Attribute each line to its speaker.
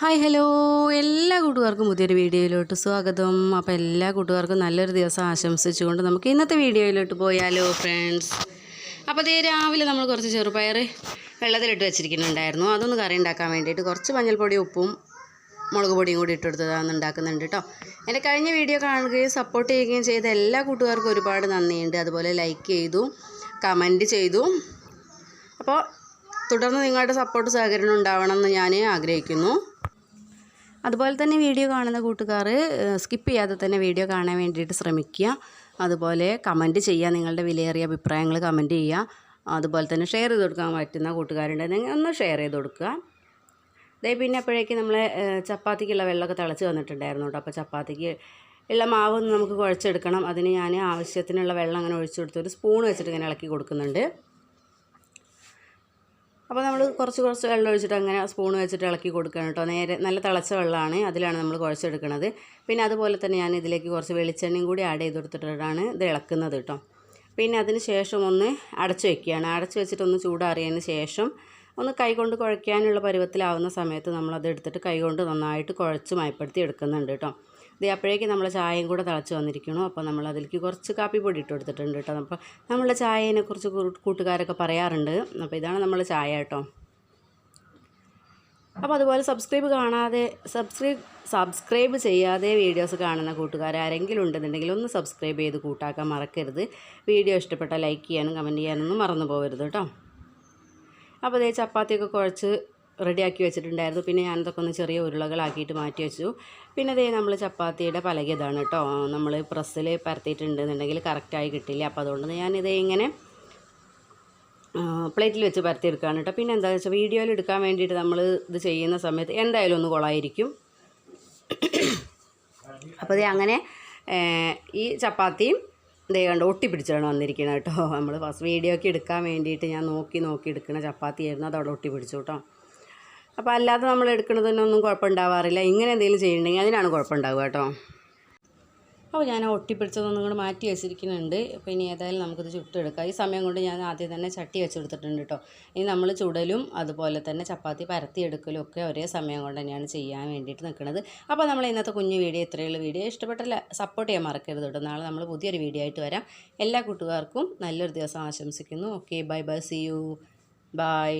Speaker 1: Hi hello. എല്ലാ കൂട്ടുകാർക്കും പുതിയൊരു വീഡിയോയിലോട്ട് സ്വാഗതം. അപ്പോൾ എല്ലാ കൂട്ടുകാർക്കും നല്ലൊരു ദിവസം ആശംസിച്ചുകൊണ്ട് നമുക്ക് ഇന്നത്തെ വീഡിയോയിലോട്ട് പോയാലോ ഫ്രണ്ട്സ് അപ്പോൾ അതേ രാവിലെ നമ്മൾ കുറച്ച് ചെറുപയർ വെള്ളത്തിലിട്ട് വെച്ചിരിക്കുന്നുണ്ടായിരുന്നു. അതൊന്ന് കറി ഉണ്ടാക്കാൻ വേണ്ടിയിട്ട് കുറച്ച് മഞ്ഞൾപ്പൊടി ഉപ്പും മുളക് പൊടിയും കൂടി ഇട്ടെടുത്തതാണ് ഉണ്ടാക്കുന്നുണ്ട് കേട്ടോ എന്റെ കഴിഞ്ഞ വീഡിയോ കാണുകയും സപ്പോർട്ട് ചെയ്യുകയും ചെയ്ത എല്ലാ കൂട്ടുകാർക്കും ഒരുപാട് നന്ദിയുണ്ട്. അതുപോലെ ലൈക്ക് ചെയ്തു കമന്റ് ചെയ്തു. അപ്പോൾ തുടർന്ന് നിങ്ങളുടെ സപ്പോർട്ട് സഹകരണം ഉണ്ടാവണം എന്ന് ഞാൻ ആഗ്രഹിക്കുന്നു. അതുപോലെ തന്നെ വീഡിയോ കാണുന്ന കൂട്ടുകാർ സ്കിപ്പ് ചെയ്യാതെ തന്നെ വീഡിയോ കാണാൻ വേണ്ടിയിട്ട് ശ്രമിക്കുക. അതുപോലെ കമന്റ് ചെയ്യുക നിങ്ങളുടെ വിലയേറിയ അഭിപ്രായങ്ങൾ കമന്റ് ചെയ്യുക. അതുപോലെ തന്നെ ഷെയർ ചെയ്ത് കൊടുക്കാൻ പറ്റുന്ന കൂട്ടുകാരുണ്ടെങ്കിൽ ഒന്ന് ഷെയർ ചെയ്ത് കൊടുക്കുക. ദേ പിന്നെ അപ്പോഴേക്ക് നമ്മൾ ചപ്പാത്തിക്കുള്ള വെള്ളമൊക്കെ തിളച്ച് വന്നിട്ടുണ്ടായിരുന്നു കേട്ടോ. അപ്പോൾ ചപ്പാത്തിക്ക് ഉള്ള മാവ് നമുക്ക് കുഴച്ചെടുക്കണം. അതിന് ഞാൻ ആവശ്യത്തിനുള്ള വെള്ളം അങ്ങനെ ഒഴിച്ചു കൊടുത്ത് ഒരു സ്പൂൺ വെച്ചിട്ട് ഇങ്ങനെ ഇളക്കി കൊടുക്കുന്നുണ്ട്. അപ്പോൾ നമ്മൾ കുറച്ച് കുറച്ച് വെള്ളം ഒഴിച്ചിട്ട് അങ്ങനെ സ്പൂൺ വെച്ചിട്ട് ഇളക്കി കൊടുക്കണം കേട്ടോ. നേരെ നല്ല തിളച്ച വെള്ളമാണ് അതിലാണ് നമ്മൾ കുഴച്ചെടുക്കുന്നത് പിന്നെ അതുപോലെ തന്നെ ഞാൻ ഇതിലേക്ക് കുറച്ച് വെളിച്ചെണ്ണയും കൂടി ആഡ് ചെയ്ത് കൊടുത്തിട്ടാണ് ഇത് ഇളക്കുന്നത് കേട്ടോ. പിന്നെ അതിന് ശേഷം ഒന്ന് അടച്ചു വെക്കുകയാണ്. അടച്ചു വെച്ചിട്ട് ഒന്ന് ചൂടാറിയതിന് ശേഷം ഒന്ന് കൈകൊണ്ട് കുഴയ്ക്കാനുള്ള പരുവത്തിലാവുന്ന സമയത്ത് നമ്മളത് എടുത്തിട്ട് കൈകൊണ്ട് നന്നായിട്ട് കുഴച്ച് മയപ്പെടുത്തി എടുക്കുന്നുണ്ട് കേട്ടോ. ഇത് അപ്പോഴേക്ക് നമ്മൾ ചായയും കൂടെ തിളച്ച് വന്നിരിക്കണം. അപ്പോൾ നമ്മൾ അതിലേക്ക് കുറച്ച് കാപ്പിപ്പൊടി ഇട്ട് കൊടുത്തിട്ടുണ്ട് കേട്ടോ. അപ്പോൾ നമ്മളെ ചായനെ കുറിച്ച് കൂട്ടുകാരൊക്കെ പറയാറുണ്ട്. അപ്പോൾ ഇതാണ് നമ്മൾ ചായ കേട്ടോ. അപ്പോൾ അതുപോലെ സബ്സ്ക്രൈബ് കാണാതെ സബ്സ്ക്രൈബ് സബ്സ്ക്രൈബ് ചെയ്യാതെ വീഡിയോസ് കാണുന്ന കൂട്ടുകാർ ആരെങ്കിലും ഉണ്ടെന്നുണ്ടെങ്കിൽ ഒന്ന് സബ്സ്ക്രൈബ് ചെയ്ത് കൂട്ടാക്കാൻ മറക്കരുത്. വീഡിയോ ഇഷ്ടപ്പെട്ടാൽ ലൈക്ക് ചെയ്യാനും കമന്റ് ചെയ്യാനൊന്നും മറന്നു പോകരുത് കേട്ടോ. അപ്പോൾ അതേ ചപ്പാത്തിയൊക്കെ കുഴച്ച് റെഡിയാക്കി വെച്ചിട്ടുണ്ടായിരുന്നു. പിന്നെ ഞാനതൊക്കെ ഒന്ന് ചെറിയ ഉരുളകളാക്കിയിട്ട് മാറ്റി വെച്ചു. പിന്നെ അതേ നമ്മൾ ചപ്പാത്തിയുടെ പലക ഇതാണ് കേട്ടോ നമ്മൾ പ്രസ്സിൽ പരത്തിയിട്ടുണ്ടെന്നുണ്ടെങ്കിൽ കറക്റ്റായി കിട്ടില്ല. അപ്പോൾ അതുകൊണ്ട് ഞാനിത് ഇങ്ങനെ പ്ലേറ്റിൽ വെച്ച് പരത്തിയെടുക്കുകയാണ് കേട്ടോ പിന്നെ എന്താണെന്ന് വെച്ചാൽ വീഡിയോയിൽ എടുക്കാൻ വേണ്ടിയിട്ട് നമ്മൾ ഇത് ചെയ്യുന്ന സമയത്ത് എന്തായാലും ഒന്ന് കുളമായിരിക്കും അപ്പോൾ ഇത് അങ്ങനെ ഈ ചപ്പാത്തിയും ഇതേ കണ്ട് ഒട്ടിപ്പിടിച്ചാണ് വന്നിരിക്കുന്നത് കേട്ടോ നമ്മൾ ഫസ്റ്റ് വീഡിയോ ഒക്കെ എടുക്കാൻ വേണ്ടിയിട്ട് ഞാൻ നോക്കി നോക്കി എടുക്കുന്ന ചപ്പാത്തിയായിരുന്നു. അതവിടെ ഒട്ടിപ്പിടിച്ചു കേട്ടോ അപ്പോൾ അല്ലാതെ നമ്മൾ എടുക്കുന്നതിനൊന്നും കുഴപ്പമുണ്ടാവാറില്ല. ഇങ്ങനെ എന്തെങ്കിലും ചെയ്യുന്നുണ്ടെങ്കിൽ അതിനാണ് കുഴപ്പമുണ്ടാവുക കേട്ടോ. അപ്പോൾ ഞാൻ ഒട്ടിപ്പിടിച്ചതൊന്നും കൂടെ മാറ്റി വെച്ചിരിക്കുന്നുണ്ട്. അപ്പോൾ ഇനി ഏതായാലും നമുക്കിത് ചുട്ടെടുക്കാം. ഈ സമയം കൊണ്ട് ഞാൻ ആദ്യം തന്നെ ചട്ടി വെച്ച് കൊടുത്തിട്ടുണ്ട് കേട്ടോ. ഇനി നമ്മൾ ചുടലും അതുപോലെ തന്നെ ചപ്പാത്തി പരത്തിയെടുക്കലും ഒക്കെ ഒരേ സമയം കൊണ്ട് തന്നെയാണ് ചെയ്യാൻ വേണ്ടിയിട്ട് നിൽക്കുന്നത്. അപ്പോൾ നമ്മൾ ഇന്നത്തെ കുഞ്ഞു വീഡിയോ ഇത്രയുള്ള വീഡിയോ ഇഷ്ടപ്പെട്ടല്ല സപ്പോർട്ട് ചെയ്യാൻ മറക്കരുത് കേട്ടോ. നാളെ നമ്മൾ പുതിയൊരു വീഡിയോ ആയിട്ട് വരാം. എല്ലാ കൂട്ടുകാർക്കും നല്ലൊരു ദിവസം ആശംസിക്കുന്നു. Okay bye bye see you bye